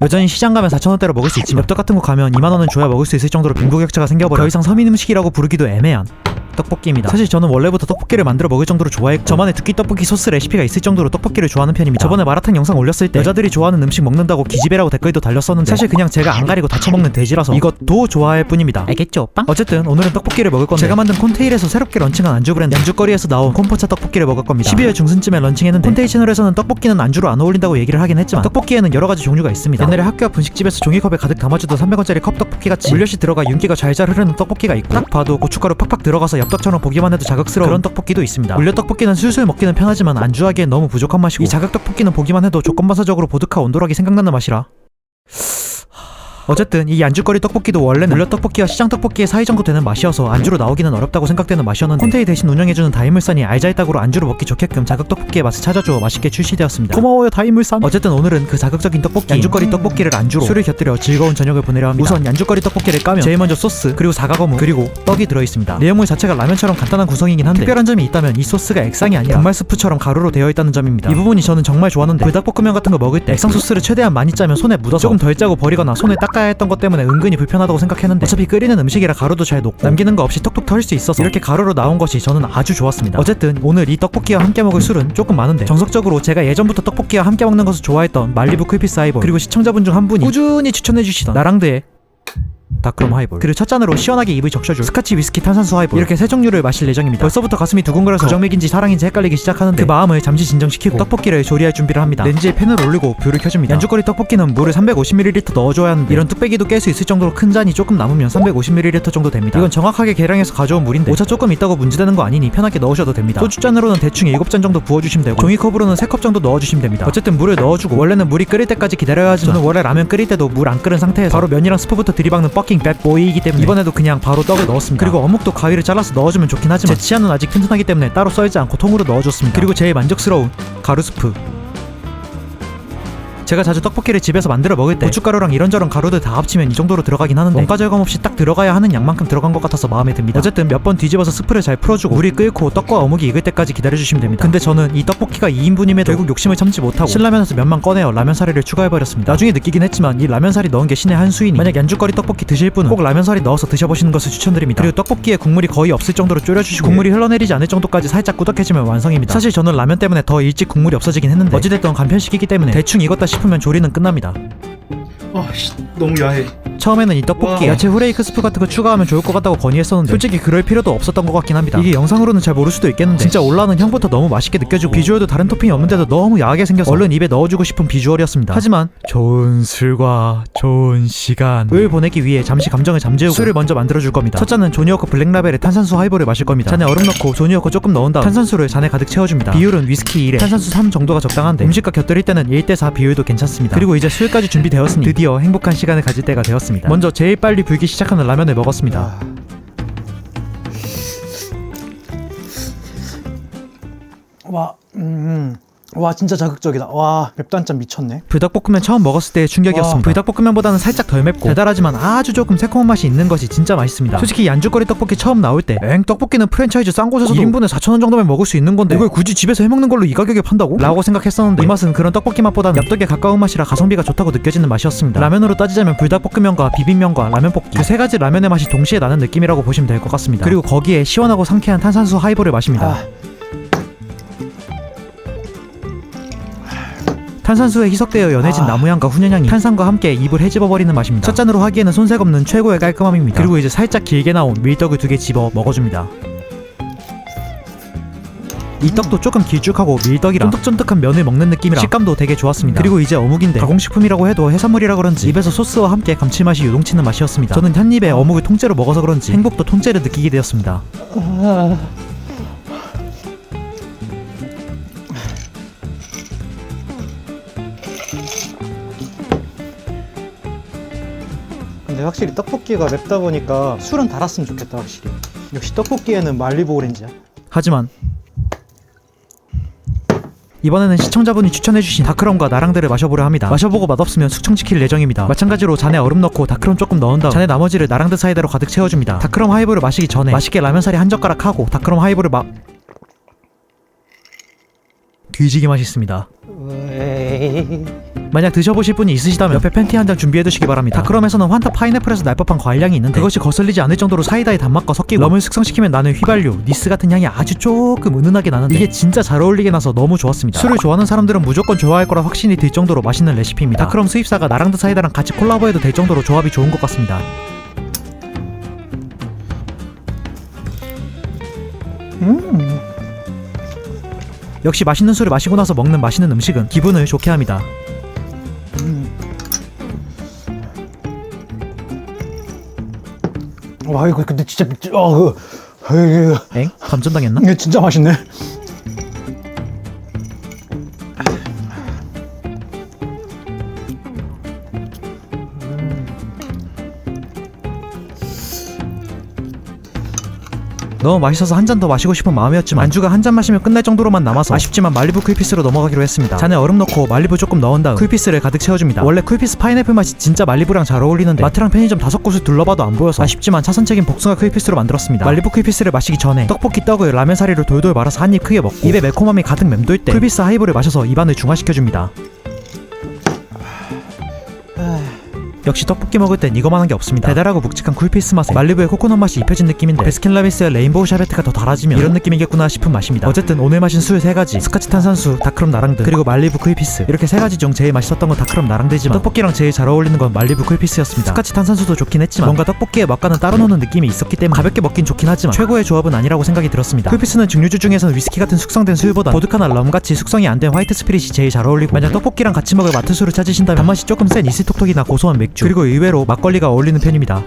여전히 시장 가면 4천원대로 먹을 수 있지만 엽떡 같은 곳 가면 2만원은 줘야 먹을 수 있을 정도로 빈부격차가 생겨버려. 더 이상 서민 음식이라고 부르기도 애매한 떡볶이입니다. 사실 저는 원래부터 떡볶이를 만들어 먹을 정도로 좋아했고 저만의 두끼 떡볶이 소스 레시피가 있을 정도로 떡볶이를 좋아하는 편입니다. 저번에 마라탕 영상 올렸을 때 여자들이 좋아하는 음식 먹는다고 기집애라고 댓글도 달렸었는데 사실 그냥 제가 안 가리고 다 처먹는 돼지라서 이것도 좋아할 뿐입니다. 알겠죠, 오빠? 어쨌든 오늘은 떡볶이를 먹을 건데 제가 만든 콘테일에서 새롭게 런칭한 안주 브랜드 양주거리에서 나온 콤포차 떡볶이를 먹을 겁니다. 12월 중순쯤에 런칭했는데 콘테이 채널에서는 떡볶이는 안주로 안 어울린다고 얘기를 하긴 했지만 떡볶이에는 여러 가지 종류가 있습니다. 옛날에 학교 앞 분식집에서 종이컵에 가득 담아주던 300원짜리 컵 떡볶이 같이 물엿이 들어가 윤기가 잘잘 흐르는 떡볶이가 있고 딱 봐도 고춧가루 팍팍 들어가서 엽떡처럼 보기만 해도 자극스러운 그런 떡볶이도 있습니다. 물엿 떡볶이는 술술 먹기는 편하지만 안주하기엔 너무 부족한 맛이고 이 자극 떡볶이는 보기만 해도 조건반사적으로 보드카 온도락이 생각나는 맛이라 어쨌든 이 안주거리 떡볶이도 원래는 물엿 떡볶이와 시장 떡볶이의 사이 정도 되는 맛이어서 안주로 나오기는 어렵다고 생각되는 맛이었는데 콘테이 대신 운영해주는 다이물산이 알잘딱으로 안주로 먹기 좋게끔 자극 떡볶이의 맛을 찾아주어 맛있게 출시되었습니다. 고마워요 다이물산. 어쨌든 오늘은 그 자극적인 떡볶이 안주거리 떡볶이를 안주로 술을 곁들여 즐거운 저녁을 보내려 합니다. 우선 안주거리 떡볶이를 까면 제일 먼저 소스 그리고 사과거무 그리고 떡이 들어있습니다. 내용물 자체가 라면처럼 간단한 구성이긴 한데 특별한 점이 있다면 이 소스가 액상이 아니라 분말 스프처럼 가루로 되어 있다는 점입니다. 이 부분이 저는 정말 좋았는데 불닭볶음면 같은 거 먹을 때 액상 소스를 최대한 많이 짜면 손에 묻어서 조금 덜 짜고 버리거나 손에 닦아 야 했던 것 때문에 은근히 불편하다고 생각했는데 어차피 끓이는 음식이라 가루도 잘 녹고 남기는 거 없이 톡톡 털 수 있어서 이렇게 가루로 나온 것이 저는 아주 좋았습니다. 어쨌든 오늘 이 떡볶이와 함께 먹을 술은 조금 많은데 정석적으로 제가 예전부터 떡볶이와 함께 먹는 것을 좋아했던 말리부 쿨피스 하이볼 그리고 시청자분 중 한 분이 꾸준히 추천해주시던 나랑드의 다크롬 하이볼. 그리고 첫 잔으로 시원하게 입을 적셔줄. 스카치 위스키 탄산수 하이볼. 이렇게 세 종류를 마실 예정입니다. 벌써부터 가슴이 두근거려서 정맥인지 사랑인지 헷갈리기 시작하는데 그 마음을 잠시 진정시키고 떡볶이를 조리할 준비를 합니다. 렌즈에 팬을 올리고 불을 켜줍니다. 양주거리 떡볶이는 물을 350ml 넣어줘야 하는데 이런 뚝배기도 깰 수 있을 정도로 큰 잔이 조금 남으면 350ml 정도 됩니다. 이건 정확하게 계량해서 가져온 물인데 오차 조금 있다고 문제되는 거 아니니 편하게 넣으셔도 됩니다. 소주잔으로는 대충 7잔 정도 부어주시면 되고 종이컵으로는 3컵 정도 넣어주시면 됩니다. 어쨌든 물을 넣어주고 원래는 물이 끓일 때까지 기다려야 하지만 저는 원래 라면 끓일 때도 물 안 끓은 상태에서 바로 면이랑 스프부터 들이박는 뻑킹 뱃보이이기 때문에 이번에도 그냥 바로 떡을 넣었습니다. 그리고 어묵도 가위를 잘라서 넣어주면 좋긴 하지만 제 치아는 아직 튼튼하기 때문에 따로 썰지 않고 통으로 넣어줬습니다. 그리고 제일 만족스러운 가루 스프 제가 자주 떡볶이를 집에서 만들어 먹을 때 고춧가루랑 이런저런 가루들 다 합치면 이 정도로 들어가긴 하는데 원가 절감 없이 딱 들어가야 하는 양만큼 들어간 것 같아서 마음에 듭니다. 어쨌든 몇 번 뒤집어서 스프를 잘 풀어주고 물이 끓고 떡과 어묵이 익을 때까지 기다려주시면 됩니다. 근데 저는 이 떡볶이가 2인분임에도 결국 욕심을 참지 못하고 신라면에서 면만 꺼내어 라면 사리를 추가해버렸습니다. 나중에 느끼긴 했지만 이 라면 사리 넣은 게 신의 한 수이니 만약 얀주거리 떡볶이 드실 분은 꼭 라면 사리 넣어서 드셔보시는 것을 추천드립니다. 그리고 떡볶이에 국물이 거의 없을 정도로 졸여주시고 국물이 흘러내리지 않을 정도까지 살짝 꾸덕해지면 완성입니다. 사실 저는 라면 때문에 더 일찍 국물이 없어지긴 했는데 어찌됐든 간편식이기 때문에 대충 익었다 싶 으면 조리는 끝납니다 아씨 너무 야해. 처음에는 이 떡볶이 와. 야채 후레이크 스프 같은 거 추가하면 좋을 것 같다고 건의했었는데 솔직히 그럴 필요도 없었던 것 같긴 합니다. 이게 영상으로는 잘 모를 수도 있겠는데. 진짜 올라오는 향부터 너무 맛있게 느껴지고 비주얼도 다른 토핑이 없는데도 너무 야하게 생겨서 얼른 입에 넣어주고 싶은 비주얼이었습니다. 하지만 좋은 술과 좋은 시간을 보내기 위해 잠시 감정을 잠재우고 술을 먼저 만들어줄 겁니다. 첫 잔은 조니워커 블랙라벨의 탄산수 하이볼을 마실 겁니다. 잔에 얼음 넣고 조니워커 조금 넣은 다음 탄산수를 잔에 가득 채워줍니다. 비율은 위스키 1에 탄산수 3 정도가 적당한데 음식과 곁들일 때는 1대4 비율도 괜찮습니다. 그리고 이제 술까지 준비되었으니 드디어 행복한 시간을 가질 때가 되었습니다 먼저 제일 빨리 불기 시작하는 라면을 먹었습니다. 아. 와, 음, 와 진짜 자극적이다. 와 맵단짠 미쳤네. 불닭볶음면 처음 먹었을 때의 충격이었습니다. 와. 불닭볶음면보다는 살짝 덜 맵고 달달하지만 아주 조금 새콤한 맛이 있는 것이 진짜 맛있습니다. 솔직히 얀주거리 떡볶이 처음 나올 때 엥 떡볶이는 프랜차이즈 싼 곳에서도 2인분에 4,000원 정도면 먹을 수 있는 건데 이걸 굳이 집에서 해먹는 걸로 이 가격에 판다고? 라고 생각했었는데 이 맛은 그런 떡볶이 맛보다는 엽떡에 가까운 맛이라 가성비가 좋다고 느껴지는 맛이었습니다. 라면으로 따지자면 불닭볶음면과 비빔면과 라면볶이 그 세 가지 라면의 맛이 동시에 나는 느낌이라고 보시면 될 것 같습니다. 그리고 거기에 시원하고 상쾌한 탄산수 하이볼을 마십니다. 아, 탄산수에 희석되어 연해진 아. 나무향과 훈연향이 탄산과 함께 입을 헤집어버리는 맛입니다. 첫 잔으로 하기에는 손색 없는 최고의 깔끔함입니다. 그리고 이제 살짝 길게 나온 밀떡을 두 개 집어 먹어줍니다. 이 떡도 조금 길쭉하고 밀떡이라 쫀득쫀득한 면을 먹는 느낌이라 식감도 되게 좋았습니다. 그리고 이제 어묵인데 가공식품이라고 해도 해산물이라 그런지 입에서 소스와 함께 감칠맛이 요동치는 맛이었습니다. 저는 한 입에 어묵을 통째로 먹어서 그런지 행복도 통째로 느끼게 되었습니다. 근데 확실히 떡볶이가 맵다 보니까 술은 달았으면 좋겠다 확실히. 역시 떡볶이에는 말리부 오렌지야. 하지만 이번에는 시청자분이 추천해주신 다크럼과 나랑들을 마셔보려 합니다. 마셔보고 맛없으면 숙청시킬 예정입니다. 마찬가지로 잔에 얼음 넣고 다크럼 조금 넣은 다음 잔에 나머지를 나랑드 사이다로 가득 채워줍니다. 다크럼 하이볼을 마시기 전에 맛있게 라면사리 한 젓가락 하고 다크럼 하이볼을 막 뒤지게 맛있습니다. 만약 드셔보실 분이 있으시다면 옆에 팬티 한 장 준비해두시기 바랍니다. 다크럼에서는 환타 파인애플에서 날 법한 과일향이 있는데 그것이 거슬리지 않을 정도로 사이다의 단맛과 섞이고 럼을 숙성시키면 나는 휘발유, 니스 같은 향이 아주 조금 은은하게 나는데 이게 진짜 잘 어울리게 나서 너무 좋았습니다. 술을 좋아하는 사람들은 무조건 좋아할 거라 확신이 들 정도로 맛있는 레시피입니다. 다크럼 수입사가 나랑드 사이다랑 같이 콜라보해도 될 정도로 조합이 좋은 것 같습니다. 음. 역시 맛있는 술을 마시고 나서 먹는 맛있는 음식은 기분을 좋게 합니다. 와 이거 근데 진짜 미- 어, 그, 에이, 엥? 감전당했나? 이게 진짜 맛있네. 너무 맛있어서 한 잔 더 마시고 싶은 마음이었지만 안주가 한 잔 마시면 끝날 정도로만 남아서 아쉽지만 말리부 쿨피스로 넘어가기로 했습니다. 잔에 얼음 넣고 말리부 조금 넣은 다음 쿨피스를 가득 채워줍니다. 원래 쿨피스 파인애플 맛이 진짜 말리부랑 잘 어울리는데 마트랑 편의점 다섯 곳을 둘러봐도 안 보여서 아쉽지만 차선책인 복숭아 쿨피스로 만들었습니다. 말리부 쿨피스를 마시기 전에 떡볶이 떡을 라면 사리로 돌돌 말아서 한 입 크게 먹고 입에 매콤함이 가득 맴돌 때 쿨피스 하이볼을 마셔서 입안을 중화시켜줍니다. 역시 떡볶이 먹을 땐 이거만 한 게 없습니다. 달달하고 묵직한 쿨피스 맛에 말리부의 코코넛 맛이 입혀진 느낌인데 베스킨라빈스의 레인보우 샤베트가 더 달아지면 이런 느낌이겠구나 싶은 맛입니다. 어쨌든 오늘 마신 술 세 가지 스카치 탄산수, 다크럼 나랑드 그리고 말리부 쿨피스 이렇게 세 가지 중 제일 맛있었던 건 다크럼 나랑드지만 떡볶이랑 제일 잘 어울리는 건 말리부 쿨피스였습니다. 스카치 탄산수도 좋긴 했지만 뭔가 떡볶이의 맛과는 따로 노는 느낌이 있었기 때문에 가볍게 먹긴 좋긴 하지만 최고의 조합은 아니라고 생각이 들었습니다. 쿨피스는 증류주 중에서는 위스키 같은 숙성된 술보다 보드카나 럼같이 숙성이 안 된 화이트 스피릿이 제일 잘 어울리고 만약 떡볶이랑 같이 먹을 마트술을 찾으신다면 단맛이 조금 센 이슬톡톡이나 고소한 맥주 그리고 의외로 막걸리가 어울리는 편입니다.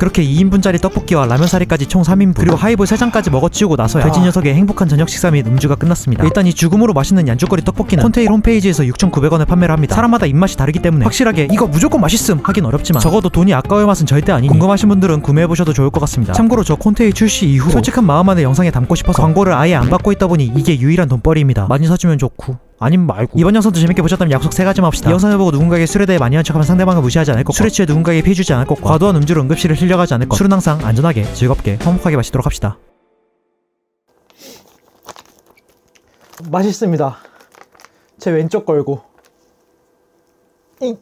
그렇게 2인분짜리 떡볶이와 라면 사리까지 총 3인분. 그리고 하이볼 3잔까지 먹어치우고 나서야 돼지 녀석의 행복한 저녁 식사 및 음주가 끝났습니다. 일단 이 죽음으로 맛있는 양주거리 떡볶이는 콘테일 홈페이지에서 6,900원에 판매를 합니다. 사람마다 입맛이 다르기 때문에 확실하게 이거 무조건 맛있음 하긴 어렵지만 적어도 돈이 아까울 맛은 절대 아니니 궁금하신 분들은 구매해보셔도 좋을 것 같습니다. 참고로 저 콘테일 출시 이후 솔직한 마음 안에 영상에 담고 싶어서 광고를 아예 안 받고 있다 보니 이게 유일한 돈벌이입니다. 많이 사주면 좋고 아님 말고 이번 영상도 재밌게 보셨다면 약속 세 가지만 합시다 이 영상을 보고 누군가에게 술에 대해 많이 한 척하면 상대방을 무시하지 않을 것과 술에 취해 누군가에게 피해 주지 않을 것과 과도한 음주로 응급실을 흘려가지 않을 것 술은 항상 안전하게 즐겁게 행복하게 마시도록 합시다 맛있습니다. 제 왼쪽 걸고. 잉.